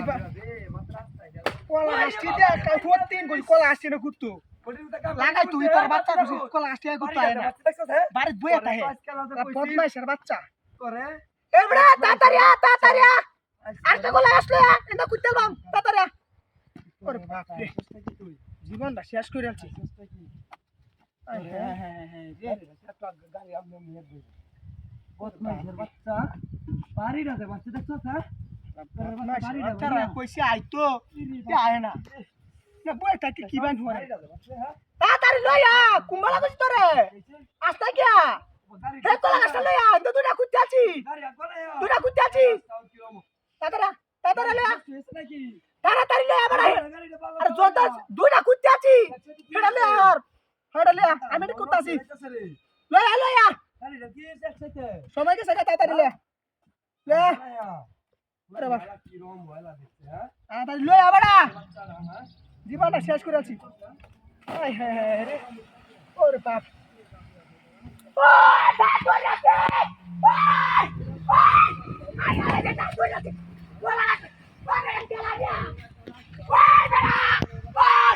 বা কলা গাছটি দিয়ে কাউ করতেন কই কলা আসছে না কুত্তু। লাগাই তুই তোর বাচ্চা খুশি। কলা আয় করতে হয় না। বাড়িতে বইয়া থাকে। বদমাইশের বাচ্চা। এবড়া তাড়াতাড়ি আ তাড়াতাড়ি আ আরেকটা কলা আসলে এটা কুত্তে বাম। তাড়াতাড়ি আ ওরে বাপ রে জীবনটা শেষ করে আছি হ্যাঁ হ্যাঁ হ্যাঁ হ্যাঁ বাচ্চারা কইছে আইতো আয় না না বই থাকে কি বান হরে তাড়াতাড়ি লই আ কুম্বালা কইছ তোরে আস্তা গিয়া হে কলা গাছটা লই আ তো দুটা কুত্তে আছি দুটা কুত্তে আছি তাড়াতাড়ি তাড়াতাড়ি লই আ তাড়াতাড়ি লই আ বড় আরে জলটা দুটা কুত্তে আছি হেডা লই আর হেডা লই আ আমি এটা কুত্তে আছি লই আ লই আ সময় গেছে তাড়াতাড়ি লই আ আ আরে বাবা তাড়াতাড়ি লই আ। জীবনটা শেষ করে আছি হ্যাঁ হ্যাঁ ওরে বাপ। ওই দাঁত পড়ে আছে ওই ওই আয় আয় রে দাঁত পড়ে আছে ওলা ওলা গেলা দিয়া ওই বেড়া ওই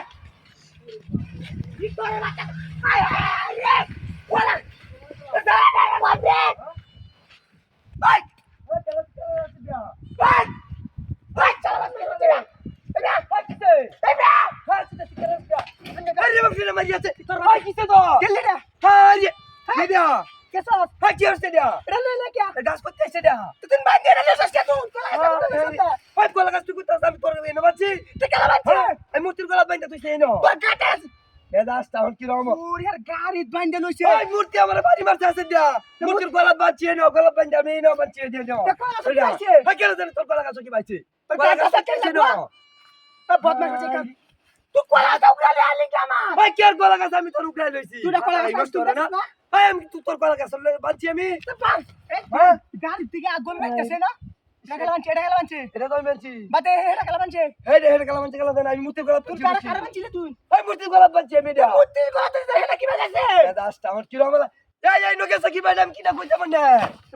ভিতরে বাচ্চা আয় আয় রে ওলা দাঁড়া দাঁড়া বাজে ওই ওই ওই ওই চলো বাচ্চা দিয়া এটা হচ্ছে এটা বাবা মারিয়াছে তোর ভাই কিসে তো গেলে রে হ্যাঁ রে দিয়া কেসা হ্যাঁ কি হচ্ছে দিয়া এটা লই লে কিয়া ডাস করতে এসে দিয়া তুই বান্ধে রে লেসস কে তুই? কলা ভাই কোলা গাছ তুই কোথাও আমি তোর এনে বাচ্চি তুই কেলা বাচ্চা এই মূর্তির গলা বাইন্দা তুই সেই নো তোর গাটাস এ দাস টাউন কি রকম ওর ইয়ার গাড়ি বান্ধে লইছে। ওই মূর্তি আমার বাড়ি মারতে আছে দিয়া। মূর্তির গলা বাচ্চি এনো গলা বাইন্দা আমি দিয়ে তে কলা গাছ খাইছে ভাই কেন জানি তোর গলা গাছ কি বাইছে তোর গলা গাছ কে কি? নো বদমাশ কাম তুই কলা গাছ উগড়ালে আলি জামা ভাই কে কলা গাছ আমি তোর উঠাই লইছি? তুই না কলা গাছ নষ্ট করে না? ভাই আমি তুই তোর কলা গাছ বাচ্চি আমি। তো পাস। হ্যাঁ? গাড়ি থেকে আগুন লাগতেছে না? আমি আমি আমি আমার কিরম এই এই নকে সকি ভাই আমি কিনা কইতে মানে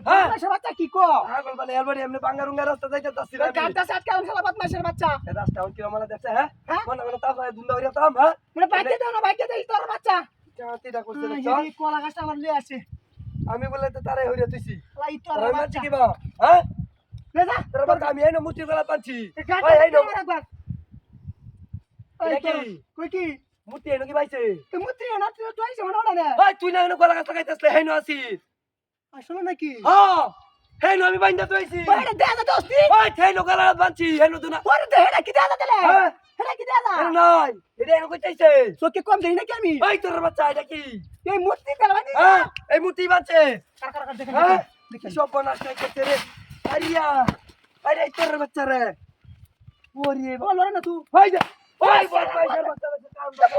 হ্যাঁ? বদমাশের বাচ্চা কি কো? পাগল বলে এরবারে এমনি বাঙ্গারুঙ্গা রাস্তা যাইতে তাসি তোর গাড়টা সাত কালাম শালা বদমাশের বাচ্চা? এ দাসটা আমার কিরম দেখছে হ্যাঁ? হ্যাঁ? মনে মনে তাপ দুন্দা হইরা তাম হ্যাঁ? মানে বাইকে দাও না বাইকে দাও তোর বাচ্চা। চাঁতিটা করতে দেখছ? যে কলা গাছটা আমার লয়ে আছে আমি বলে তো তারে হইরা তুইছি লাই তোর বাচ্চা। কি বা হ্যাঁ? লে যা। তোর বাচ্চা আমি এই না গলা পাচ্ছি এই নো। কই কি? মূর্তি এই কি তুই মুতি না তুই তুই আইছ মনে ওড়া না। ওই তুই না এনে গলা গাছ লাগাইতেছলে হেই নো আসি আসলে নাকি? হ্যাঁ হেই নো আমি বাইন্দা তুইছি ওরে দে দে দোস্তি ওই হেই নো গলা বাঁচি হেই নো তুই না। ওরে দে হেডা কি দে দে হ্যাঁ। হেডা কি দে দে এর নাই এটা এনে কইতাইছে। তোকে কম দেই নাকি আমি? ওই তোর বাচ্চা এটা কি? এই মূর্তি কালা বানি হ্যাঁ এই মূর্তি বাঁচে কার কার কার দেখে হ্যাঁ সব বনাস নাই করতে রে। আরিয়া আরে তোর বাচ্চা রে। ওরে বল না তুই। ভাই ওই বল ভাই বাচ্চা